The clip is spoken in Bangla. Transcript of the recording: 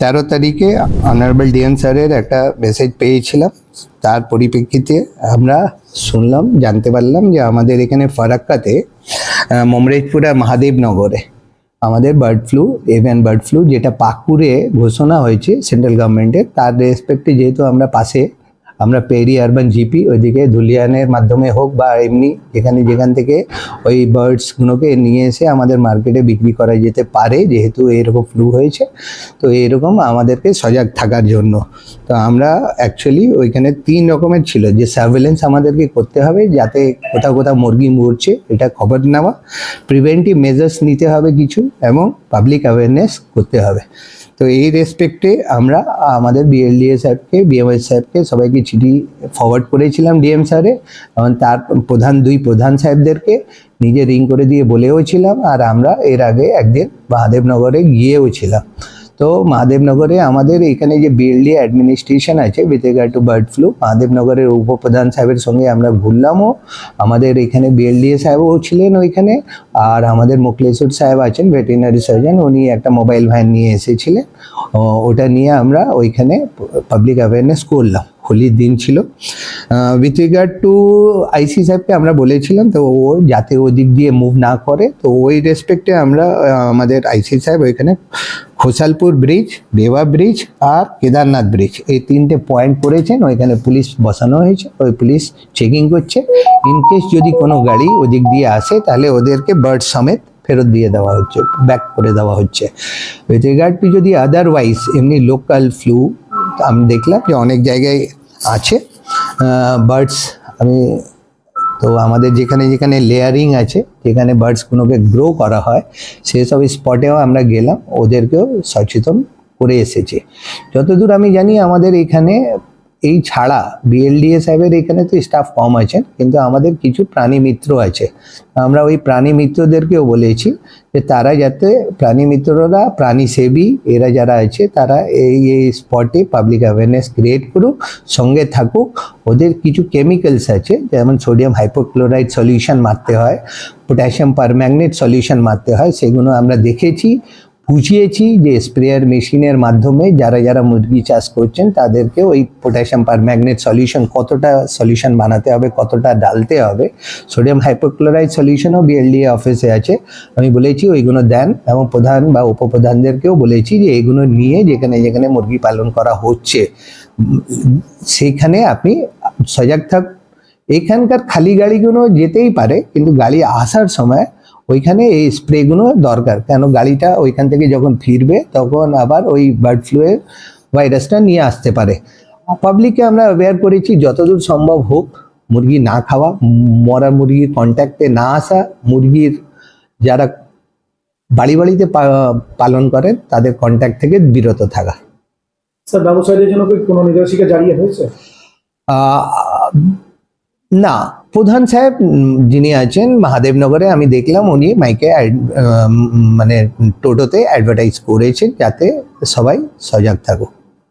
তেরো তারিখে অনারেবল ডিএন স্যারের একটা মেসেজ পেয়েছিলাম। তার পরিপ্রেক্ষিতে আমরা শুনলাম, জানতে পারলাম যে আমাদের এখানে ফারাক্কাতে মমরেজপুরা মহাদেবনগরে আমাদের bird flu avian bird flu যেটা পাকুরে ঘোষণা হয়েছে সেন্ট্রাল গভর্নমেন্টের তার রেসপেক্টে যেহেতু আমরা পাশে আমরা পেরি আরবান জিপি, ওইদিকে ধুলিয়ানের মাধ্যমে হোক বা এমনি যেখানে যেখান থেকে ওই বার্ডসগুলোকে নিয়ে এসে আমাদের মার্কেটে বিক্রি করা যেতে পারে, যেহেতু এরকম ফ্লু হয়েছে। তো এরকম আমাদেরকে সজাগ থাকার জন্য। তো আমরা অ্যাকচুয়ালি ওইখানে তিন রকমের ছিল, যে সার্ভেলেন্স আমাদেরকে করতে হবে যাতে কোথাও কোথাও মুরগি মরছে, এটা খবর নেওয়া। প্রিভেন্টিভ মেজার্স নিতে হবে কিছু এবং পাবলিক অ্যাওয়ারনেস করতে হবে। তো এই রেসপেক্টে আমরা আমাদের বিএলডিএ সাহেবকে বিএমএস সাহেবকে সবাইকে চিঠি ফরওয়ার্ড করেছিলাম ডিএম স্যারে। এবং তার প্রধান, দুই প্রধান সাহেবদেরকে নিজে রিং করে দিয়ে বলেওছিলাম। আর আমরা এর আগে একদিন মহাদেবনগরে গিয়েও ছিলাম তো মহাদেবনগরে আমাদের এখানে যে বিএলডি অ্যাডমিনিস্ট্রেশন আছে with regard to bird flu মহাদেবনগরের উপপ্রধান সাহেবের সঙ্গে আমরা ঘুরলামও। আমাদের এখানে বিএলডিএ সাহেবও ছিলেন ওইখানে, আর আমাদের মুকলেশ্বর সাহেব আছেন ভেটেরিনারি সার্জন উনি একটা মোবাইল ভ্যান নিয়ে এসেছিলেন। ওটা নিয়ে আমরা ওইখানে পাবলিক অ্যাওয়ারনেস করলাম। হোলির দিন ছিল। উইথ রিগার্ড টু আইসি সাহেবকে আমরা বলেছিলাম, তো ও যাতে ওদিক দিয়ে মুভ না করে, তো ওই রেসপেক্টে আমরা আমাদের আইসি সাহেব ওইখানে খোসালপুর ব্রিজ বেওয়া ব্রিজ আর কেদারনাথ ব্রিজ এই তিনটে পয়েন্ট করেছেন। ওইখানে পুলিশ বসানো হয়েছে, ওই পুলিশ চেকিং করছে। ইনকেস যদি কোনো গাড়ি ওদিক দিয়ে আসে, তাহলে ওদেরকে বার্ড সমেত ফেরত দিয়ে দেওয়া হচ্ছে ব্যাক করে দেওয়া হচ্ছে। উইথ রিগার্ড টু যদি আদারওয়াইজ এমনি লোকাল ফ্লু আমি দেখলাম যে অনেক জায়গায় আছে বার্ডস আমি, তো আমাদের যেখানে যেখানে লেয়ারিং আছে, যেখানে বার্ডস কোনোকে গ্রো করা হয়, সেসব স্পটেও আমরা গেলাম, ওদেরকেও সচেতন করে এসেছে। যতদূর আমি জানি আমাদের এখানে এই ছাড়া বিএলডিএ সাহেবের এখানে তো স্টাফ কম আছেন, কিন্তু আমাদের কিছু প্রাণী মিত্র আছে। আমরা ওই প্রাণী মিত্রদেরকেও বলেছি যে তারা যাতে প্রাণী মিত্ররা, প্রাণী সেবী, এরা যারা আছে, তারা এই এই স্পটে পাবলিক অ্যাওয়ারনেস ক্রিয়েট করুক, সঙ্গে থাকুক। ওদের কিছু কেমিক্যালস আছে, যেমন সোডিয়াম হাইপোক্লোরাইড সলিউশন মারতে হয় পটাশিয়াম পারম্যাগনেট সলিউশন মারতে হয়, সেগুলো আমরা দেখেছি। বুঝিয়েছি যে স্প্রেয়ার মেশিনের মাধ্যমে যারা যারা মুরগি চাষ করছেন, তাদেরকে ওই পটাশিয়াম পার ম্যাগনেট সলিউশন কতটা সলিউশন বানাতে হবে, কতটা ডালতে হবে। সোডিয়াম হাইপোক্লোরাইড সলিউশনও বিএলডিএ অফিসে আছে। আমি বলেছি ওইগুলো দেন এবং প্রধান বা উপপ্রধানদেরকেও বলেছি যে এগুলো নিয়ে যেখানে যেখানে মুরগি পালন করা হচ্ছে সেইখানে আপনি সজাগ থাক এখানকার খালি গাড়িগুলো যেতেই পারে, কিন্তু গাড়ি আসার সময় ওইখানে এই স্প্রেগুলো দরকার। কেন? গাড়িটা ওইখান থেকে যখন ফিরবে তখন আবার ওই বার্ড ফ্লুয়ের ভাইরাসটা নিয়ে আসতে পারে। পাবলিককে আমরা অ্যাওয়্যার করেছি যতদূর সম্ভব হোক মুরগি না খাওয়া মরা মুরগির কন্ট্যাক্টে না আসা মুরগির যারা বাড়ি বাড়িতে পালন করেন তাদের কন্ট্যাক্ট থেকে বিরত থাকা। স্যার ব্যবসায়ীদের জন্য কোনো নির্দেশিকা জারি হয়েছে? না। প্রধান সাহেব যিনি আছেন মহাদেবনগরে, আমি দেখলাম উনি মাইকে মানে টোটোতে অ্যাডভার্টাইজ করেছেন যাতে সবাই সজাগ থাকুক।